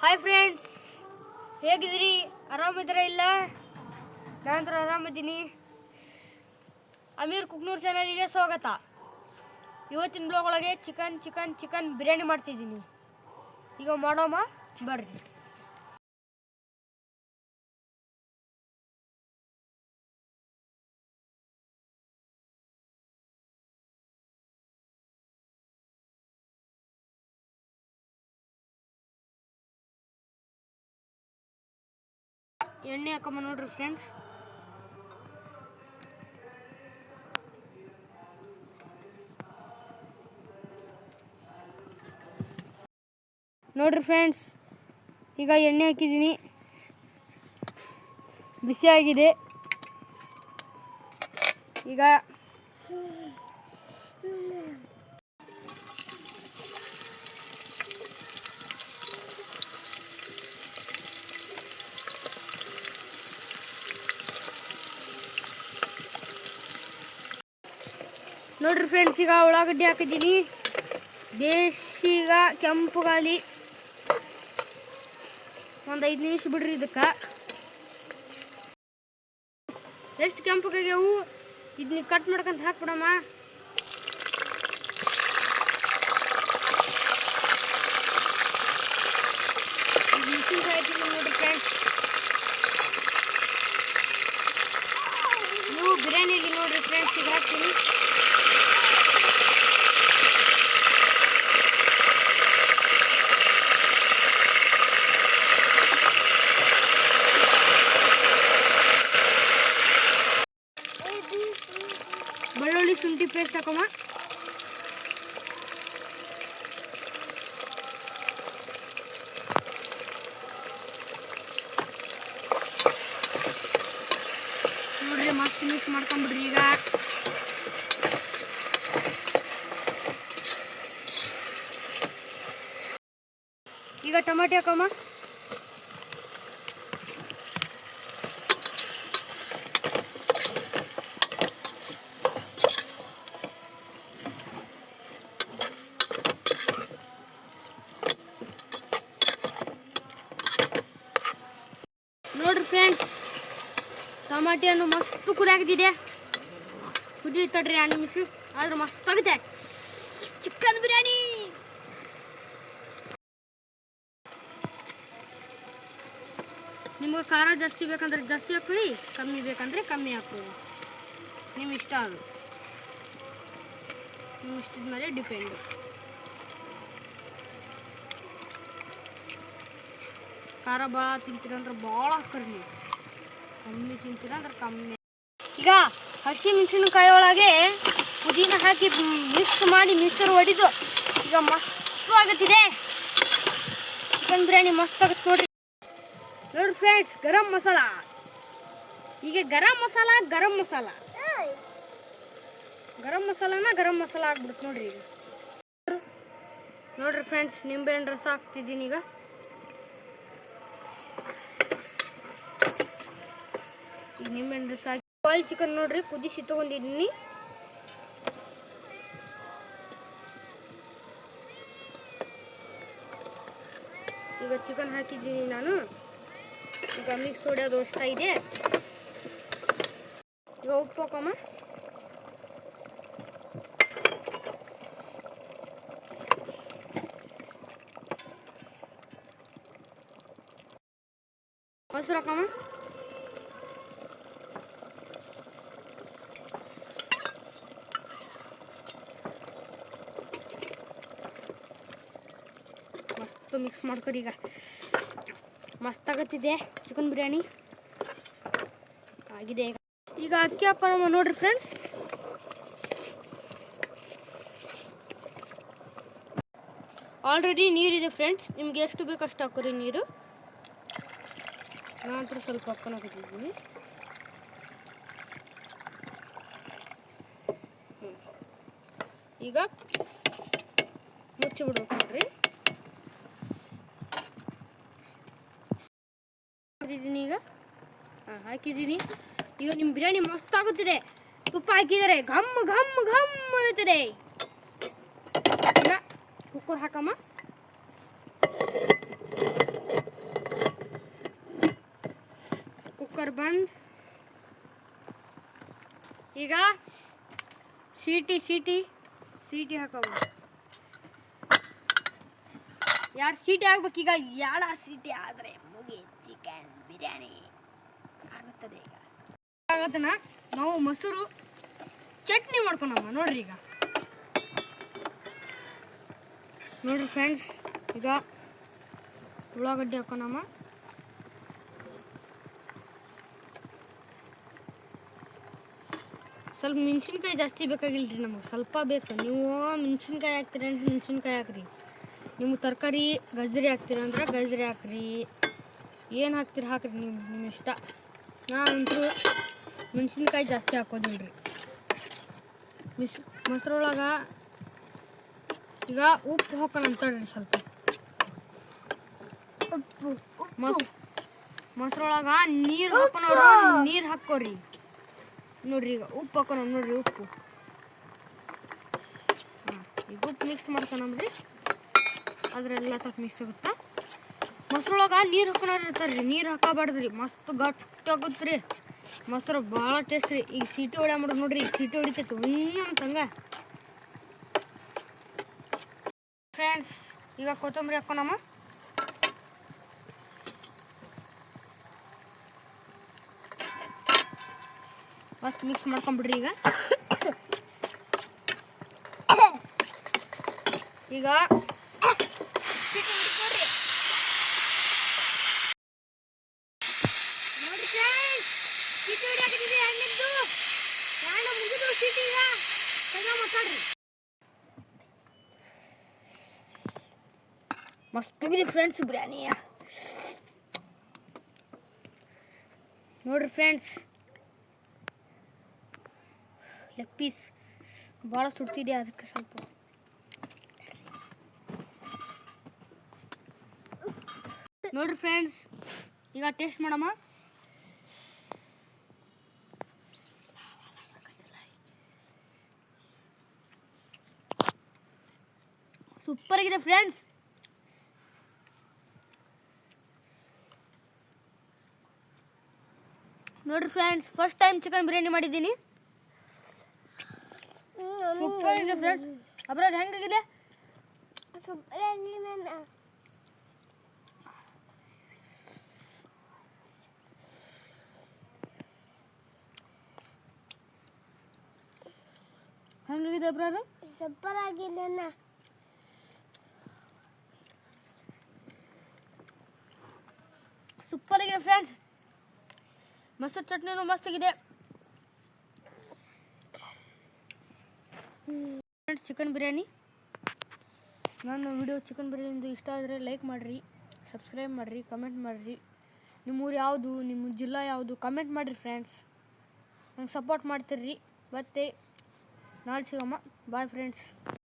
Hi friends ಹೇಗಿದ್ದೀರಿ? ಆರಾಮಿದ್ದೀರಾ ಇಲ್ಲ? ನಾನು ಆರಾಮಿದ್ದೀನಿ. ಅಮೀರ್ ಕುಕ್ನೂರ್ ಚಾನಲಿಗೆ ಸ್ವಾಗತ. ಇವತ್ತಿನ ಬ್ಲಾಗ್ ಒಳಗೆ ಚಿಕನ್ ಚಿಕನ್ ಚಿಕನ್ ಬಿರಿಯಾನಿ ಮಾಡ್ತಿದ್ದೀನಿ. ಈಗ ಮಾಡೋಮ್ಮ ಬರ್ರಿ. ಎಣ್ಣೆ ಹಾಕೊಂಬ ನೋಡ್ರಿ ಫ್ರೆಂಡ್ಸ್ ನೋಡ್ರಿ ಫ್ರೆಂಡ್ಸ್ ಈಗ ಎಣ್ಣೆ ಹಾಕಿದ್ದೀನಿ. ಬಿಸಿ ಆಗಿದೆ. ಈಗ ನೋಡ್ರಿ ಫ್ರೆಂಡ್ಸ್ ಈಗ ಉಳ್ಳಾಗಡ್ಡಿ ಹಾಕಿದ್ದೀನಿ. ಬೇಸಿಗ ಕೆಂಪು ಗಾಲಿ ಒಂದು ಐದು ನಿಮಿಷ ಬಿಡ್ರಿ ಇದಕ್ಕೆ. ಎಷ್ಟು ಕೆಂಪಗಾಗ್ಯಾವು ಇದನ್ನ ಕಟ್ ಮಾಡ್ಕೊಂತ ಹಾಕ್ಬಿಡಮ್ಮ ಬಿರಿಯಾನಿಗೆ ನೋಡ್ರಿ ಫ್ರೆಂಡ್ಸ್ ಈಗ ಹಾಕ್ತೀನಿ. ಶುಂಠಿ ಪೇಸ್ಟ್ ಹಾಕಮ್ಮ ನೋಡ್ರಿ ಮಸ್ತ್ ಮಿಕ್ಸ್ ಮಾಡ್ಕೊಂಬಿಡ್ರಿ ಈಗ ಈಗ ಟೊಮೆಟೊ ಹಾಕಮ್ಮ ನೋಡ್ರಿ ಫ್ರೆಂಡ್ಸ್ ಟಮಾಟಿ ಹಣ್ಣು ಮಸ್ತ್ ಕುದಿಯಾಗ್ತಿದೆ ಕುದಿ ತಡ್ರಿ ಎರಡು ನಿಮಿಷ. ಆದ್ರೆ ಮಸ್ತ್ ಆಗುತ್ತೆ. ಚಿಕನ್ ಬಿರಿಯಾನಿ. ನಿಮ್ಗೆ ಖಾರ ಜಾಸ್ತಿ ಬೇಕಂದ್ರೆ ಜಾಸ್ತಿ ಹಾಕ್ರಿ ಕಮ್ಮಿ ಬೇಕಂದ್ರೆ ಕಮ್ಮಿ ಹಾಕ್ರಿ ನಿಮ್ಮ ಇಷ್ಟ ಅದು. ನಿಮ್ಮ ಇಷ್ಟದ ಮೇಲೆ ಡಿಪೆಂಡ್ ಖಾರ ಭಾಳ ತಿಂತೀರಂದ್ರೆ ಭಾಳ ಹಾಕ್ರಿ ನೀವು ಕಮ್ಮಿ ತಿಂತೀರ ಅಂದ್ರೆ ಕಮ್ಮಿ. ಈಗ ಹಸಿ ಮೆಣಸಿನಕಾಯಿ ಒಳಗೆ ಪುದೀನ ಹಾಕಿ ಮಿಕ್ಸ್ ಮಾಡಿ ಮಿಕ್ಸರ್ ಹೊಡಿದು ಈಗ ಮಸ್ತ್ ಆಗುತ್ತಿದೆ. ಚಿಕನ್ ಬಿರಿಯಾನಿ ಮಸ್ತ್ ಆಗುತ್ತೆ ನೋಡ್ರಿ. ನೋಡ್ರಿ ಫ್ರೆಂಡ್ಸ್ ಗರಂ ಮಸಾಲ. ಈಗ ಗರಂ ಮಸಾಲ ಗರಂ ಮಸಾಲ. ಗರಂ ಮಸಾಲನ ಗರಂ ಮಸಾಲ ಆಗ್ಬಿಡುತ್ತೆ ನೋಡ್ರಿ ಈಗ. ನೋಡ್ರಿ ಫ್ರೆಂಡ್ಸ್ ನಿಂಬೆಹಣ್ಣು ರಸ ಹಾಕ್ತಿದ್ದೀನಿ ಈಗ. ನಿಂಬೆ ನಿಂಬೆಹಣ್ಣು ರಸ ಹಾಕಿ ಬಾಯ್ಲ್ ಚಿಕನ್ ನೋಡ್ರಿ, ಕುದಿಸಿ ತಗೊಂಡಿದ್ದೀನಿ. ಈಗ ಚಿಕನ್ ಹಾಕಿದ್ದೀನಿ ನಾನು. ಈಗ ಮಿಕ್ಸ್ ಹೊಡೆಯೋದು ಅಷ್ಟ ಇದೆ. ಈಗ ಉಪ್ಪು ಹಾಕಮ್ಮ ಮೊಸರು ಹಾಕಮ್ಮ ಮಸ್ತ್ ಮಿಕ್ಸ್ ಮಾಡ್ಕೋರಿ ಈಗ. ಮಸ್ತ್ ಆಗತ್ತಿದೆ ಚಿಕನ್ ಬಿರಿಯಾನಿ. ಆಗಿದೆ ಈಗ. ಈಗ ಅಕ್ಕಿ ಹಾಕೋಣ ನೋಡ್ರಿ ಫ್ರೆಂಡ್ಸ್ ಆಲ್ರೆಡಿ ನೀರಿದೆ ಫ್ರೆಂಡ್ಸ್ ನಿಮ್ಗೆ ಎಷ್ಟು ಬೇಕು ಅಷ್ಟು ಹಾಕೋರಿ ನೀರು. ನಾನು ಸ್ವಲ್ಪ ಹಾಕೋಣಕತ್ತಿದ್ದೀನಿ ಈಗ ಮುಚ್ಚಿ ಬಿಡ್ಬೇಕು ನೋಡ್ರಿ. ಹಾಕಿದ್ದೀನಿ ಈಗ ಹಾಂ ಹಾಕಿದ್ದೀನಿ ಈಗ ನಿಮ್ಮ ಬಿರಿಯಾನಿ ಮಸ್ತ್ ಆಗುತ್ತಿದೆ ತುಪ್ಪ ಹಾಕಿದರೆ ಘಮ್ ಘಮ್ ಘಮ್ ಅನ್ನುತ್ತದೆ ಈಗ ಕುಕ್ಕರ್ ಹಾಕಮ್ಮ ಕುಕ್ಕರ್ ಬಂದ್ ಈಗ ಸೀಟಿ ಸೀಟಿ ಸೀಟಿ ಹಾಕಮ್ಮ ಎರಡು ಸೀಟಿ ಈಗ? ಎರಡು ಸೀಟಿ ಆದರೆ ಮುಗಿ ಚಿಕನ್ ಬಿರಿಯಾನಿ ಆಗುತ್ತದೆ ಈಗ. ಆಗತ್ತನ ನಾವು ಮೊಸರು ಚಟ್ನಿ ಮಾಡ್ಕೊಂಡಮ್ಮ, ನೋಡ್ರಿ ಈಗ. ನೋಡ್ರಿ ಫ್ರೆಂಡ್ಸ್ ಈಗ ಉಳ್ಳಾಗಡ್ಡಿ ಹಾಕೋಣಮ್ಮ. ಸ್ವಲ್ಪ ಮೆಣಸಿನ್ಕಾಯಿ ಜಾಸ್ತಿ ಬೇಕಾಗಿಲ್ಲ ರೀ ನಮಗೆ. ಸ್ವಲ್ಪ ಬೇಕು. ನೀವು ಮೆಣಸಿನ್ಕಾಯಿ ಹಾಕ್ತೀರಿ ಅಂದ್ರೆ ಮೆಣಸಿನ್ಕಾಯಿ ಹಾಕ್ರಿ. ನಿಮ್ಗೆ ತರಕಾರಿ ಗಜ್ರಿ ಹಾಕ್ತೀರ ಅಂದ್ರೆ ಗಜ್ರಿ ಹಾಕ್ರಿ. ಏನು ಹಾಕ್ತೀರಿ ಹಾಕ್ರಿ ನಿಮ್ಮ ನಿಮ್ಮ ಇಷ್ಟ. ನಾನಂತೂ ಮೆಣಸಿನ್ಕಾಯಿ ಜಾಸ್ತಿ ಹಾಕೋದಿಲ್ರಿ ಮಿಸ್, ಮೊಸರೊಳಗೆ ಈಗ ಉಪ್ಪು ಹಾಕೋಣ ಅಂತೇಳ್ರಿ ಸ್ವಲ್ಪ. ಉಪ್ಪು ಮೊಸ್, ಮೊಸರೊಳಗ ನೀರು ಹಾಕೋನವ್ರು, ನೀರು ಹಾಕೋರಿ. ನೋಡ್ರಿ ಈಗ ಉಪ್ಪು ಹಾಕೋಣ ನೋಡ್ರಿ ಉಪ್ಪು. ಈಗ ಉಪ್ಪು ಮಿಕ್ಸ್ ಮಾಡ್ಕೊಳಮ್ರಿ ಅದ್ರೆಲ್ಲ ತಕ್ಕ ಮಿಕ್ಸ್ ಆಗುತ್ತಾ ಮೊಸರೊಳಗ ನೀರು ಇರ್ತಾರೆ ಇರ್ತಾರ್ರಿ ನೀರು ಹಾಕಬಾರ್ದ್ರಿ. ಮಸ್ತ್ ಗಟ್ಟಿ ಆಗುತ್ತೆ ಮೊಸರು ಭಾಳ ಟೇಸ್ಟ್ ರೀ. ಈಗ ಸೀಟಿ ಹೊಡ್ಯಾ ಮಾಡ್ರಿ ನೋಡ್ರಿ, ಈಗ ಸೀಟಿ ಹೊಡಿತೈತಿ ಉಯ್ಯ ಅಂತಂಗ ಫ್ರೆಂಡ್ಸ್ ಈಗ ಕೊತ್ತಂಬರಿ ಹಾಕೋಣಮ್ಮ. ಮಸ್ತ್ ಮಿಕ್ಸ್ ಮಾಡ್ಕೊಂಬಿಡ್ರಿ ಈಗ. ಈಗ ಎಣ್ಣೆ ಮುಗಿದು ಚೀಟಿ ಈಗ. ತೆಗ್ದು ಮಾತಾಡ್ರಿ. ಮಸ್ತ್ ಆಗಿದೆ ಫ್ರೆಂಡ್ಸ್ ಬಿರಿಯಾನಿ ನೋಡ್ರಿ ಫ್ರೆಂಡ್ಸ್ ಲೆಗ್ ಪೀಸ್ ಭಾಳ ಸುಡ್ತಿದೆ ಅದಕ್ಕೆ ಸ್ವಲ್ಪ ನೋಡ್ರಿ ಫ್ರೆಂಡ್ಸ್ ಈಗ ಟೇಸ್ಟ್ ಮಾಡಮ್ಮ ಸೂಪರ್ ಆಗಿದೆ ಫ್ರೆಂಡ್ಸ್ ನೋಡ್ರಿ friends first time chicken biryani ಮಾಡಿದ್ದೀನಿ. ಸೂಪರ್ ಆಗಿದೆ ಫ್ರೆಂಡ್ಸ್ ಅಬ್ರಾದ್ ಹೆಂಗಾಗಿದೆ? ಹೆಂಗಾಗಿದೆ ಅಬ್ರಾರು? ಸೂಪರ್ ಆಗಿದೆ ಸೂಪರ್ ಆಗಿದೆ ಫ್ರೆಂಡ್ಸ್. ಮೊಸರು ಚಟ್ನಿನೂ ಮಸ್ತಾಗಿದೆ ಫ್ರೆಂಡ್ಸ್ ಚಿಕನ್ ಬಿರಿಯಾನಿ. ನಾನು ವಿಡಿಯೋ ಚಿಕನ್ ಬಿರಿಯಾನಿದು ಇಷ್ಟ ಆದರೆ ಲೈಕ್ ಮಾಡಿರಿ ಸಬ್ಸ್ಕ್ರೈಬ್ ಮಾಡಿರಿ ಕಮೆಂಟ್ ಮಾಡಿರಿ. ನಿಮ್ಮೂರು ಯಾವುದು ನಿಮ್ಮ ಜಿಲ್ಲಾ ಯಾವುದು ಕಮೆಂಟ್ ಮಾಡಿರಿ ಫ್ರೆಂಡ್ಸ್ ನಂಗೆ ಸಪೋರ್ಟ್ ಮಾಡ್ತೀರಿ ಮತ್ತೆ ನಾಳೆ ಸಿಗಮ್ಮ ಬಾಯ್ ಫ್ರೆಂಡ್ಸ್